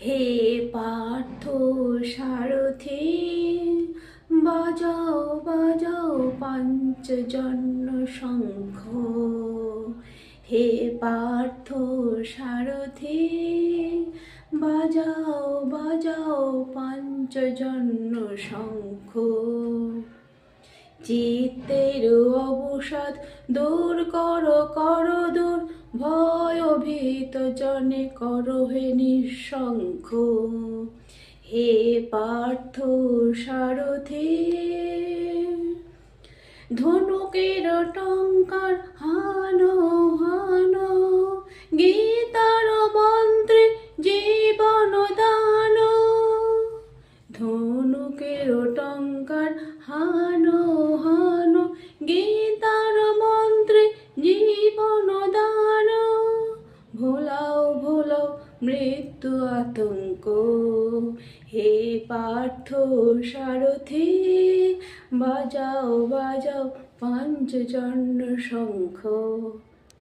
হে পার্থ সারথি, বাজাও বাজাও পাঞ্চজন্য শঙ্খ। হে পার্থ সারথি, বাজাও বাজাও পাঞ্চজন্য শঙ্খ। চিত্তের অবসাদ দূর কর কর দূর ভয় ভীত জনে কর হে নিঃশঙ্খ হে পার্থ সারথি, ধনুকের টঙ্কার হানো হানো, গীতার মন্ত্রে জীবন দান, ধনুকের টঙ্কার হানো মৃত্যু আতঙ্ক। হে পার্থ সারথি বাজাও বাজাও পাঞ্চজন্য শঙ্খ